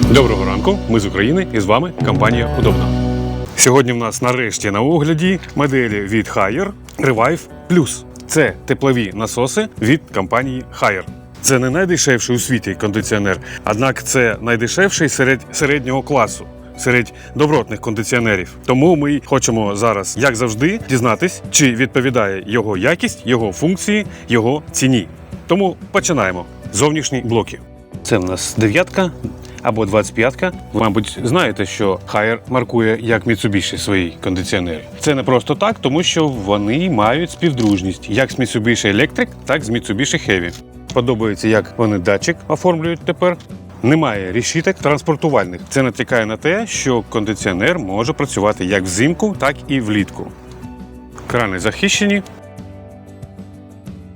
Доброго ранку, ми з України і з вами компанія Удобно. Сьогодні в нас нарешті на огляді моделі від Haier Revive Plus. Це теплові насоси від компанії Haier. Це не найдешевший у світі кондиціонер, однак це найдешевший серед середнього класу. Серед добротних кондиціонерів. Тому ми хочемо зараз, як завжди, дізнатись, чи відповідає його якість, його функції, його ціні. Тому починаємо. Зовнішні блоки. Це в нас дев'ятка або 25-ка. Ви, мабуть, знаєте, що Haier маркує як Mitsubishi свої кондиціонери. Це не просто так, тому що вони мають співдружність як з Mitsubishi Electric, так і з Mitsubishi Heavy. Подобається, як вони датчик оформлюють тепер. Немає рішіток транспортувальних. Це натякає на те, що кондиціонер може працювати як взимку, так і влітку. Крани захищені,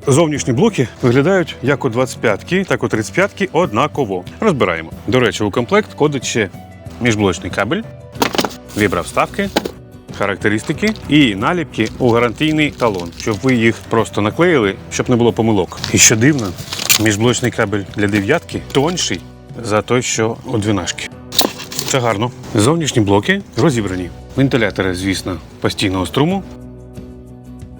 Зовнішні блоки виглядають як у 25-ки, так у 35-ки однаково. Розбираємо. До речі, у комплект входить ще міжблочний кабель, вібравставки, характеристики і наліпки у гарантійний талон, щоб ви їх просто наклеїли, щоб не було помилок. І що дивно, міжблочний кабель для дев'ятки тонший за той, що у двінашки. Це гарно. Зовнішні блоки розібрані. Вентилятори, звісно, постійного струму,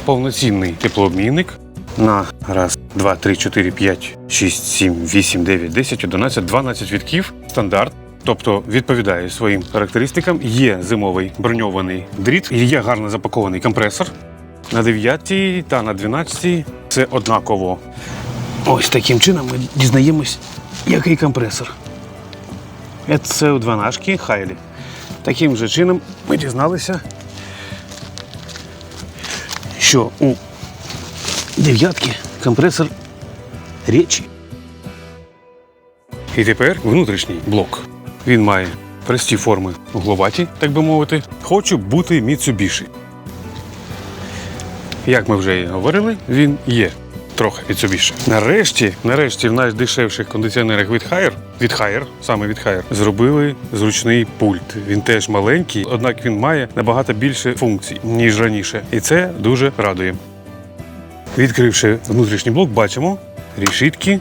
повноцінний теплообмінник на раз, два, три, чотири, п'ять, шість, сім, вісім, дев'ять, десять, одинадцять, дванадцять вітків. Стандарт. Тобто відповідає своїм характеристикам. Є зимовий броньований дріт, є гарно запакований компресор. На 9 та на 12 це однаково. Ось таким чином ми дізнаємось, який компресор. Це у 12 Хайлі. Таким же чином ми дізналися, що у дев'ятки компресор речі. І тепер внутрішній блок. Він має прості форми угловаті, так би мовити. Хочу бути Mitsubishi. Як ми вже і говорили, він є трохи Mitsubishi. Нарешті, нарешті, в найдешевших кондиціонерах від Haier, від Haier, саме від Haier, зробили зручний пульт. Він теж маленький, однак він має набагато більше функцій, ніж раніше. І це дуже радує. Відкривши внутрішній блок, бачимо решітки,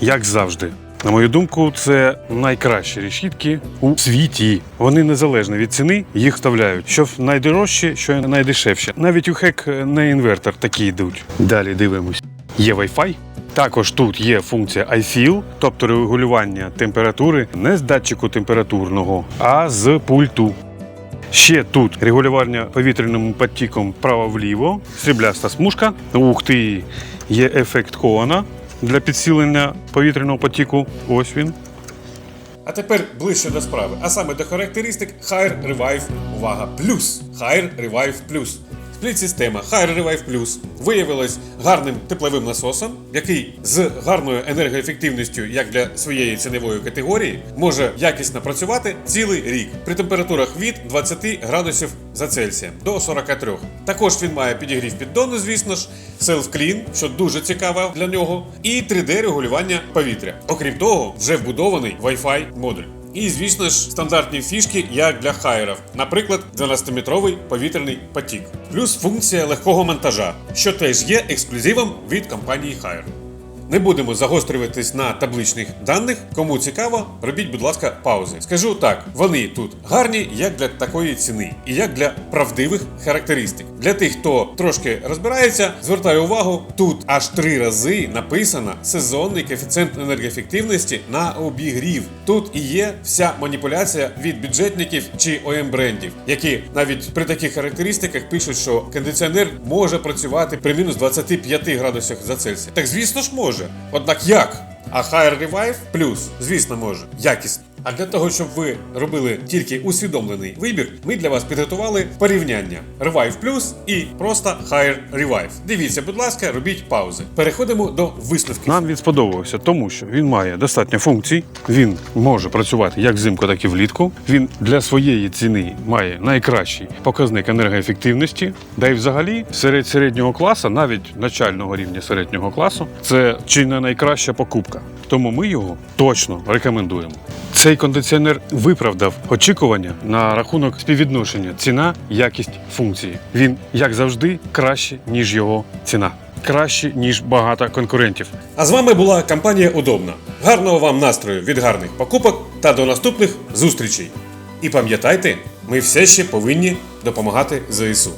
як завжди. На мою думку, це найкращі решітки у світі. Вони незалежно від ціни їх вставляють. Що найдорожче, що найдешевше. Навіть у хек не інвертор такі йдуть. Далі дивимось. Є Wi-Fi. Також тут є функція iFeel, тобто регулювання температури не з датчику температурного, а з пульту. Ще тут регулювання повітряним потіком право-вліво, срібляста смужка. Ух ти! Є ефект Коана для підсилення повітряного потіку. Ось він. А тепер ближче до справи, а саме до характеристик Higher Revive, увага, плюс. Higher Revive Plus. Спліт-система Higher Revive Plus виявилась гарним тепловим насосом, який з гарною енергоефективністю, як для своєї цінової категорії, може якісно працювати цілий рік при температурах від 20 градусів за Цельсієм до 43. Також він має підігрів піддону, звісно ж, Self-Clean, що дуже цікаво для нього, і 3D-регулювання повітря. Окрім того, вже вбудований Wi-Fi модуль. І, звісно ж, стандартні фішки, як для хайерів, наприклад, 12-метровий повітряний потік, плюс функція легкого монтажа, що теж є ексклюзивом від компанії Haier. Не будемо загострюватись на табличних даних. Кому цікаво, робіть, будь ласка, паузи. Скажу так: вони тут гарні як для такої ціни, і як для правдивих характеристик. Для тих, хто трошки розбирається, звертаю увагу, тут аж три рази написано сезонний коефіцієнт енергоефективності на обігрів. Тут і є вся маніпуляція від бюджетників чи ОМ брендів, які навіть при таких характеристиках пишуть, що кондиціонер може працювати при мінус 25 градусах за Цельсія. Так звісно ж може. Однак як? А Higher Revive плюс, звісно, може. Якісно. А для того, щоб ви робили тільки усвідомлений вибір, ми для вас підготували порівняння Revive Plus і просто Higher Revive. Дивіться, будь ласка, робіть паузи. Переходимо до висновків. Нам він сподобався, тому що він має достатньо функцій. Він може працювати як взимку, так і влітку. Він для своєї ціни має найкращий показник енергоефективності. Да й взагалі серед середнього класу, навіть начального рівня середнього класу, це чи не найкраща покупка. Тому ми його точно рекомендуємо. Цей кондиціонер виправдав очікування на рахунок співвідношення ціна, якість функції. Він, як завжди, краще, ніж його ціна. кращі, ніж багато конкурентів. А з вами була компанія Удобна. Гарного вам настрою від гарних покупок та до наступних зустрічей. І пам'ятайте, ми все ще повинні допомагати ЗСУ.